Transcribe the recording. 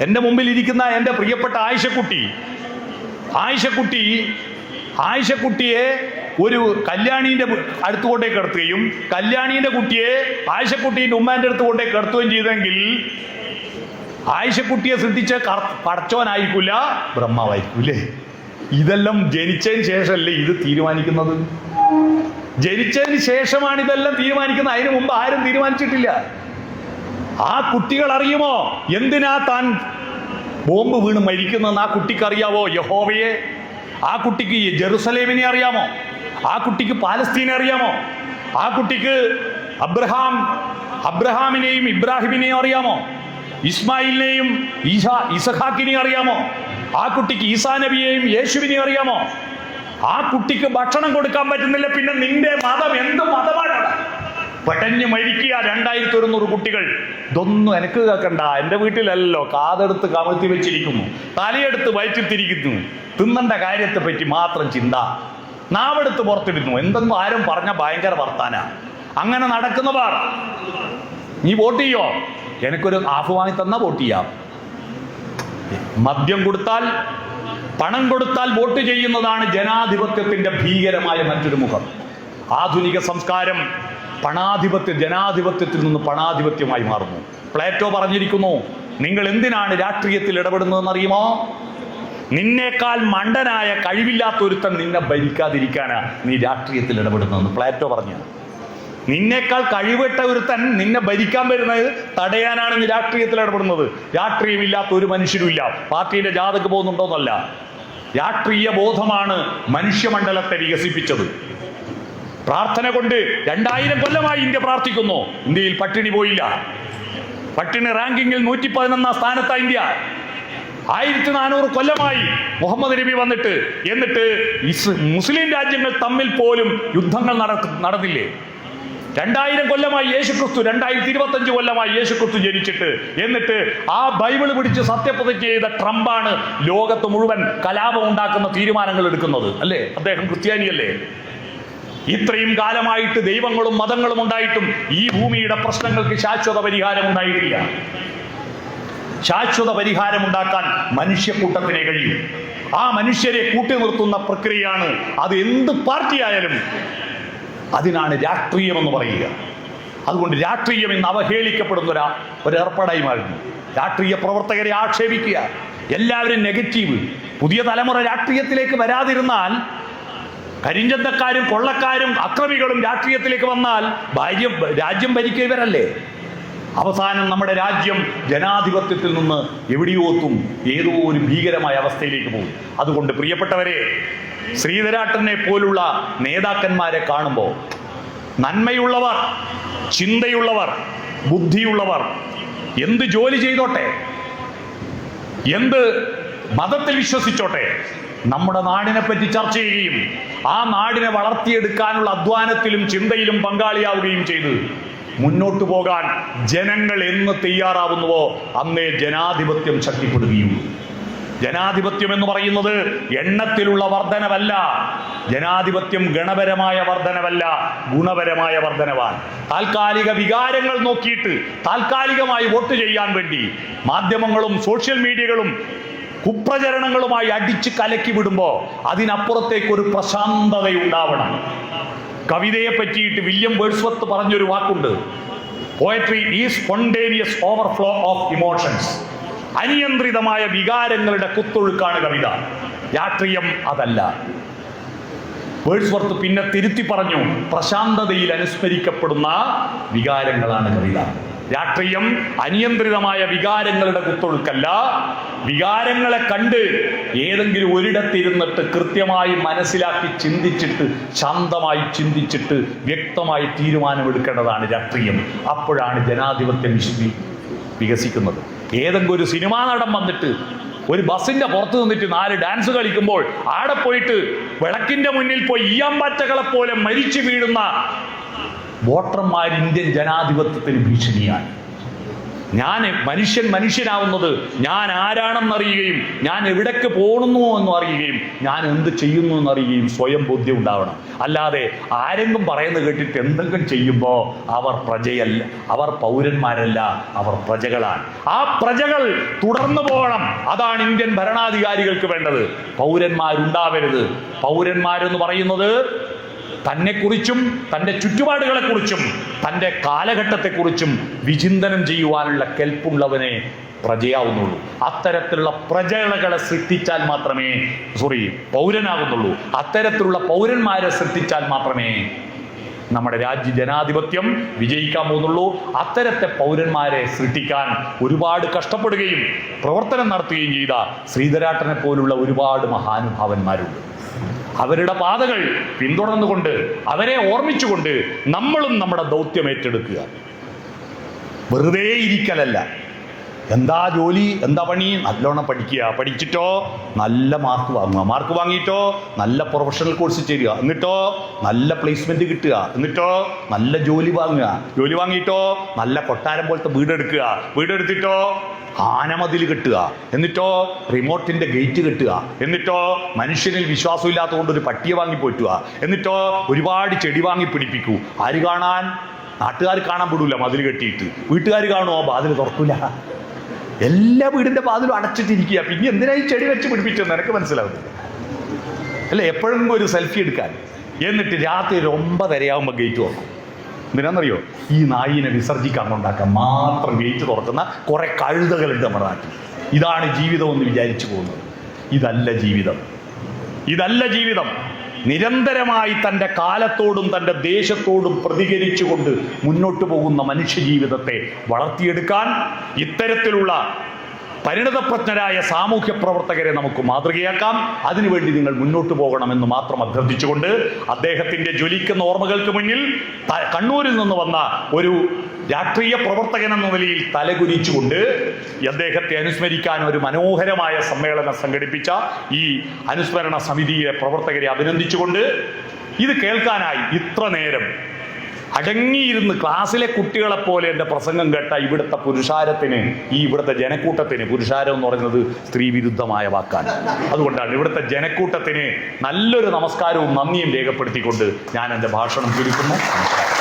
എന്റെ മുമ്പിൽ ഇരിക്കുന്ന എന്റെ പ്രിയപ്പെട്ട ആയിഷക്കുട്ടി. ആയിഷക്കുട്ടി ആയിഷക്കുട്ടിയെ ഒരു കല്യാണീന്റെ അടുത്ത് കൊണ്ടേ കിടത്തുകയും കല്യാണീന്റെ കുട്ടിയെ ആയിഷക്കുട്ടീന്റെ ഉമ്മാന്റെ അടുത്ത് കൊണ്ടേ കിടത്തുകയും ചെയ്തെങ്കിൽ ആയിഷക്കുട്ടിയെ ശ്രദ്ധിച്ച പടച്ചോനായിരിക്കില്ല ബ്രഹ്മാവായിരിക്കൂലേ ഇതെല്ലാം ജനിച്ചതിന് ശേഷമല്ലേ ഇത് തീരുമാനിക്കുന്നത്? ജനിച്ചതിന് ശേഷമാണ് ഇതെല്ലാം തീരുമാനിക്കുന്നത്. അതിനു മുമ്പ് ആരും തീരുമാനിച്ചിട്ടില്ല. ആ കുട്ടികൾ അറിയുമോ? എന്തിനാ താൻ ബോംബ് വീണ് മരിക്കുന്നതെന്ന് ആ കുട്ടിക്ക് അറിയാവോ? യഹോവയെ. ആ കുട്ടിക്ക് ജെറുസലേമിനെ അറിയാമോ? ആ കുട്ടിക്ക് പാലസ്തീനെ അറിയാമോ? ആ കുട്ടിക്ക് അബ്രഹാം അബ്രഹാമിനെയും ഇബ്രാഹിമിനെയും അറിയാമോ? ഇസ്മായിലിനെയും ഈഷ ഇസഹാക്കിനെയും അറിയാമോ? ആ കുട്ടിക്ക് ഈസാ നബിയെയും യേശുവിനെയും അറിയാമോ? ആ കുട്ടിക്ക് ഭക്ഷണം കൊടുക്കാൻ പറ്റുന്നില്ല. പിന്നെ നിന്റെ മതം എന്ത് മതമാണ്? പെട്ടഞ്ഞ് മരിക്കുക രണ്ടായിരത്തി ഒരുന്നൂറ് കുട്ടികൾ. ഇതൊന്നും എനിക്ക് കേൾക്കണ്ട. എന്റെ വീട്ടിലല്ലോ കാതെടുത്ത് കമഴ്ത്തി വെച്ചിരിക്കുന്നു. തലയെടുത്ത് വയറ്റിത്തിരിക്കുന്നു. തിന്നണ്ട കാര്യത്തെ പറ്റി മാത്രം ചിന്ത. നാവെടുത്ത് പുറത്തിടുന്നു. എന്തെന്നും ആരും പറഞ്ഞ ഭയങ്കര വർത്താന. അങ്ങനെ നടക്കുന്നവർ നീ വോട്ട് ചെയ്യോ? എനിക്കൊരു ആഫ് വാങ്ങി തന്നാ വോട്ട് ചെയ്യാം. മദ്യം കൊടുത്താൽ പണം കൊടുത്താൽ വോട്ട് ചെയ്യുന്നതാണ് ജനാധിപത്യത്തിന്റെ ഭീകരമായ മറ്റൊരു മുഖം. ആധുനിക സംസ്കാരം പണാധിപത്യ ജനാധിപത്യത്തിൽ നിന്ന് പണാധിപത്യമായി മാറുന്നു. പ്ലേറ്റോ പറഞ്ഞിരിക്കുന്നു നിങ്ങൾ എന്തിനാണ് രാഷ്ട്രീയത്തിൽ ഇടപെടുന്നതെന്ന് അറിയുമോ നിന്നേക്കാൾ മണ്ടനായ കഴിവില്ലാത്ത ഒരുത്തൻ നിന്നെ ഭരിക്കാതിരിക്കാനാ നീ രാഷ്ട്രീയത്തിൽ ഇടപെടുന്നതെന്ന് പ്ലേറ്റോ പറഞ്ഞു. നിന്നേക്കാൾ കഴിവിട്ട ഒരുത്തൻ നിന്നെ ഭരിക്കാൻ വരുന്നത് തടയാനാണ് നീ രാഷ്ട്രീയത്തിൽ ഇടപെടുന്നത്. രാഷ്ട്രീയമില്ലാത്ത ഒരു മനുഷ്യരുമില്ല. പാർട്ടിയുടെ ജാതക പോകുന്നുണ്ടോന്നല്ല. രാഷ്ട്രീയ ബോധമാണ് മനുഷ്യമണ്ഡലത്തെ വികസിപ്പിച്ചത്. പ്രാർത്ഥന കൊണ്ട് രണ്ടായിരം കൊല്ലമായി ഇന്ത്യ പ്രാർത്ഥിക്കുന്നു. ഇന്ത്യയിൽ പട്ടിണി പോയില്ല. പട്ടിണി റാങ്കിങ്ങിൽ നൂറ്റി പതിനൊന്നാം സ്ഥാനത്താ ഇന്ത്യ. ആയിരത്തി നാനൂറ് കൊല്ലമായി മുഹമ്മദ് നബി വന്നിട്ട്. എന്നിട്ട് മുസ്ലിം രാജ്യങ്ങൾ തമ്മിൽ പോലും യുദ്ധങ്ങൾ നട നടന്നില്ലേ? രണ്ടായിരം കൊല്ലമായി യേശുക്രിസ്തു രണ്ടായിരത്തി ഇരുപത്തഞ്ച് കൊല്ലമായി യേശുക്രിസ്തു ജനിച്ചിട്ട്. എന്നിട്ട് ആ ബൈബിൾ പിടിച്ച് സത്യപ്രതിജ്ഞ ചെയ്ത ട്രംപാണ് ലോകത്ത് മുഴുവൻ കലാപം ഉണ്ടാക്കുന്ന തീരുമാനങ്ങൾ എടുക്കുന്നത്. അല്ലേ? അദ്ദേഹം ക്രിസ്ത്യാനിയല്ലേ? ഇത്രയും കാലമായിട്ട് ദൈവങ്ങളും മതങ്ങളും ഉണ്ടായിട്ടും ഈ ഭൂമിയുടെ പ്രശ്നങ്ങൾക്ക് ശാശ്വത പരിഹാരം ഉണ്ടായിട്ടില്ല. ശാശ്വത പരിഹാരം ഉണ്ടാക്കാൻ മനുഷ്യക്കൂട്ടത്തിനെ കഴിയും. ആ മനുഷ്യരെ കൂട്ടി നിർത്തുന്ന പ്രക്രിയയാണ് അത് എന്ത് പാർട്ടിയായാലും അതിനാണ് രാഷ്ട്രീയം എന്ന് പറയുക. അതുകൊണ്ട് രാഷ്ട്രീയം ഇന്ന് അവഹേളിക്കപ്പെടുന്ന ഒരു ഒരു ഏർപ്പാടായി മാറുന്നു. രാഷ്ട്രീയ പ്രവർത്തകരെ ആക്ഷേപിക്കുക. എല്ലാവരും നെഗറ്റീവ്. പുതിയ തലമുറ രാഷ്ട്രീയത്തിലേക്ക് വരാതിരുന്നാൽ കരിഞ്ചന്തക്കാരും കൊള്ളക്കാരും അക്രമികളും രാഷ്ട്രീയത്തിലേക്ക് വന്നാൽ ഭാര്യ രാജ്യം ഭരിക്കുക ഇവരല്ലേ? അവസാനം നമ്മുടെ രാജ്യം ജനാധിപത്യത്തിൽ നിന്ന് എവിടെയോ എത്തും ഏതോ ഒരു ഭീകരമായ അവസ്ഥയിലേക്ക് പോകും. അതുകൊണ്ട് പ്രിയപ്പെട്ടവരെ ശ്രീധരാട്ടനെ പോലുള്ള നേതാക്കന്മാരെ കാണുമ്പോൾ നന്മയുള്ളവർ ചിന്തയുള്ളവർ ബുദ്ധിയുള്ളവർ എന്ത് ജോലി ചെയ്തോട്ടെ? എന്ത് മതത്തിൽ വിശ്വസിച്ചോട്ടെ? നമ്മുടെ നാടിനെ പറ്റി ചർച്ച ചെയ്യുകയും ആ നാടിനെ വളർത്തിയെടുക്കാനുള്ള അധ്വാനത്തിലും ചിന്തയിലും പങ്കാളിയാവുകയും ചെയ്ത് മുന്നോട്ടു പോകാൻ ജനങ്ങൾ എന്ന് തയ്യാറാവുന്നുവോ അന്നേ ജനാധിപത്യം ശക്തിപ്പെടുകയും. ജനാധിപത്യം എന്ന് പറയുന്നത് എണ്ണത്തിലുള്ള വർധനവല്ല ജനാധിപത്യം ഗണപരമായ വർധനവല്ല ഗുണപരമായ വർധനവാൻ താൽക്കാലിക വികാരങ്ങൾ നോക്കിയിട്ട് താൽക്കാലികമായി വോട്ട് ചെയ്യാൻ വേണ്ടി മാധ്യമങ്ങളും സോഷ്യൽ മീഡിയകളും കുപ്രചരണങ്ങളുമായി അടിച്ച് കലക്കി വിടുമ്പോൾ അതിനപ്പുറത്തേക്ക് ഒരു പ്രശാന്തതയുണ്ടാവണം. കവിതയെ പറ്റിയിട്ട് വില്യം വേഴ്സ്വത്ത് പറഞ്ഞൊരു വാക്കുണ്ട്. Poetry is spontaneous overflow of emotions അനിയന്ത്രിതമായ വികാരങ്ങളുടെ കുത്തൊഴുക്കാണ് കവിത. രാഷ്ട്രീയം അതല്ല. വേഴ്സ്വർത്ത് പിന്നെ തിരുത്തി പറഞ്ഞു പ്രശാന്തതയിൽ അനുസ്മരിക്കപ്പെടുന്ന വികാരങ്ങളാണ് കവിത. രാഷ്ട്രീയം അനിയന്ത്രിതമായ വികാരങ്ങളുടെ കുത്തൊഴുക്കല്ല. വികാരങ്ങളെ കണ്ട് ഏതെങ്കിലും ഒരിടത്തിരുന്നിട്ട് കൃത്യമായി മനസ്സിലാക്കി ചിന്തിച്ചിട്ട് ശാന്തമായി ചിന്തിച്ചിട്ട് വ്യക്തമായി തീരുമാനമെടുക്കേണ്ടതാണ് രാഷ്ട്രീയം. അപ്പോഴാണ് ജനാധിപത്യം വിശുദ്ധി വികസിക്കുന്നത്. ഏതെങ്കിലും ഒരു സിനിമാ നടൻ വന്നിട്ട് ഒരു ബസ്സിന്റെ പുറത്ത് നിന്നിട്ട് നാല് ഡാൻസ് കളിക്കുമ്പോൾ ആടെ പോയിട്ട് വിളക്കിന്റെ മുന്നിൽ പോയി ഈയാമ്പാറ്റകളെ പോലെ മരിച്ചു വീഴുന്ന വോട്ടർമാർ ഇന്ത്യൻ ജനാധിപത്യത്തിന് ഭീഷണിയാണ്. ഞാൻ മനുഷ്യൻ മനുഷ്യനാവുന്നത് ഞാൻ ആരാണെന്നറിയുകയും ഞാൻ എവിടേക്ക് പോകണമെന്നു എന്ന് അറിയുകയും ഞാൻ എന്ത് ചെയ്യുന്നു എന്നറിയുകയും സ്വയം ബോധ്യം ഉണ്ടാവണം അല്ലാതെ ആരെങ്കിലും പറയുന്നത് കേട്ടിട്ട് എന്തെങ്കിലും ചെയ്യുമ്പോൾ അവർ പ്രജയല്ല അവർ പൗരന്മാരല്ല അവർ പ്രജകളാണ്. ആ പ്രജകൾ തുടർന്നു പോകണം. അതാണ് ഇന്ത്യൻ ഭരണാധികാരികൾക്ക് വേണ്ടത്. പൗരന്മാരുണ്ടാവരുത്. പൗരന്മാരെന്ന് പറയുന്നത് തന്നെക്കുറിച്ചും തന്റെ ചുറ്റുപാടുകളെക്കുറിച്ചും തന്റെ കാലഘട്ടത്തെക്കുറിച്ചും വിചിന്തനം ചെയ്യുവാനുള്ള കെൽപ്പുള്ളവനെ പ്രജയാവുന്നുള്ളൂ. അത്തരത്തിലുള്ള പ്രജകളെ സൃഷ്ടിച്ചാൽ മാത്രമേ സോറി പൗരനാകുന്നുള്ളൂ. അത്തരത്തിലുള്ള പൗരന്മാരെ സൃഷ്ടിച്ചാൽ മാത്രമേ നമ്മുടെ രാജ്യ ജനാധിപത്യം വിജയിക്കാൻ പോകുന്നുള്ളൂ. അത്തരത്തെ പൗരന്മാരെ സൃഷ്ടിക്കാൻ ഒരുപാട് കഷ്ടപ്പെടുകയും പ്രവർത്തനം നടത്തുകയും ചെയ്ത ശ്രീധരാട്ടനെ പോലുള്ള ഒരുപാട് മഹാനുഭാവന്മാരുണ്ട്. അവരുടെ പാതകൾ പിന്തുടർന്നുകൊണ്ട് അവരെ ഓർമ്മിച്ചുകൊണ്ട് നമ്മളും നമ്മുടെ ദൗത്യം ഏറ്റെടുക്കുക. വെറുതെ ഇരിക്കലല്ല. എന്താ ജോലി? എന്താ പണി? നല്ലോണം പഠിക്കുക. പഠിച്ചിട്ടോ? നല്ല മാർക്ക് വാങ്ങുക. മാർക്ക് വാങ്ങിയിട്ടോ? നല്ല പ്രൊഫഷണൽ കോഴ്സ് ചേരുക. എന്നിട്ടോ? നല്ല പ്ലേസ്മെന്റ് കിട്ടുക. എന്നിട്ടോ? നല്ല ജോലി വാങ്ങുക. ജോലി വാങ്ങിയിട്ടോ? നല്ല കൊട്ടാരം പോലത്തെ വീടെടുക്കുക വീടെടുത്തിട്ടോ ആനമതിൽ കെട്ടുക. എന്നിട്ടോ? റിമോട്ടിന്റെ ഗേറ്റ് കെട്ടുക. എന്നിട്ടോ? മനുഷ്യനിൽ വിശ്വാസമില്ലാത്തതുകൊണ്ട് ഒരു പട്ടിയെ വാങ്ങി പോറ്റുക. എന്നിട്ടോ? ഒരുപാട് ചെടി വാങ്ങി പിടിപ്പിക്കൂ. ആര് കാണാൻ? നാട്ടുകാർ കാണാൻ പെടൂല മതിൽ കെട്ടിയിട്ട്. വീട്ടുകാർ കാണുമോ വാതിൽ തുറക്കൂല. എല്ലാ വീടിന്റെ വാതിലും അടച്ചിട്ടിരിക്കുക പിന്നെ എന്തിനാ ഈ ചെടി വെച്ച് പിടിപ്പിച്ചെന്ന് എനിക്ക് മനസ്സിലാവുന്നില്ല അല്ലേ എപ്പോഴും ഒരു സെൽഫി എടുക്കാൻ. എന്നിട്ട് രാത്രി ഒരു ഒമ്പതരയാവുമ്പോൾ ഗേറ്റ് തുറക്കും. എന്തിനാണെന്നറിയോ ഈ നായിനെ വിസർജിക്കാൻ കൊണ്ടാക്കാൻ മാത്രം ഗേറ്റ് തുറക്കുന്ന കുറെ കഴുതകളുണ്ട് നമ്മുടെ നാട്ടിൽ. ഇതാണ് ജീവിതം എന്ന് വിചാരിച്ചു പോകുന്നത്. ഇതല്ല ജീവിതം. ഇതല്ല ജീവിതം. നിരന്തരമായി തന്റെ കാലത്തോടും തന്റെ ദേശത്തോടും പ്രതികരിച്ചുകൊണ്ട് മുന്നോട്ട് പോകുന്ന മനുഷ്യജീവിതത്തെ വളർത്തിയെടുക്കാൻ ഇത്തരത്തിലുള്ള പരിണതപ്രജ്ഞരായ സാമൂഹ്യ പ്രവർത്തകരെ നമുക്ക് മാതൃകയാക്കാം. അതിനുവേണ്ടി നിങ്ങൾ മുന്നോട്ട് പോകണമെന്ന് മാത്രം അഭ്യർത്ഥിച്ചുകൊണ്ട് അദ്ദേഹത്തിന്റെ ജ്വലിക്കുന്ന ഓർമ്മകൾക്ക് മുന്നിൽ കണ്ണൂരിൽ നിന്ന് വന്ന ഒരു രാഷ്ട്രീയ പ്രവർത്തകൻ എന്ന നിലയിൽ തലകുരിച്ചുകൊണ്ട് അദ്ദേഹത്തെ അനുസ്മരിക്കാൻ ഒരു മനോഹരമായ സമ്മേളനം സംഘടിപ്പിച്ച ഈ അനുസ്മരണ സമിതിയിലെ പ്രവർത്തകരെ അഭിനന്ദിച്ചുകൊണ്ട് ഇത് കേൾക്കാനായി ഇത്ര നേരം അടങ്ങിയിരുന്ന് ക്ലാസ്സിലെ കുട്ടികളെ പോലെ എന്റെ പ്രസംഗം കേട്ട ഇവിടുത്തെ പുരുഷാരത്തിന് ഈ ഇവിടുത്തെ ജനക്കൂട്ടത്തിന് പുരുഷാരം എന്ന് പറയുന്നത് സ്ത്രീ വിരുദ്ധമായ വാക്കാണ്. അതുകൊണ്ടാണ് ഇവിടുത്തെ ജനക്കൂട്ടത്തിന് നല്ലൊരു നമസ്കാരവും നന്ദിയും രേഖപ്പെടുത്തിക്കൊണ്ട് ഞാൻ എന്റെ ഭാഷണം ചുരുക്കുന്നു. നമസ്കാരം.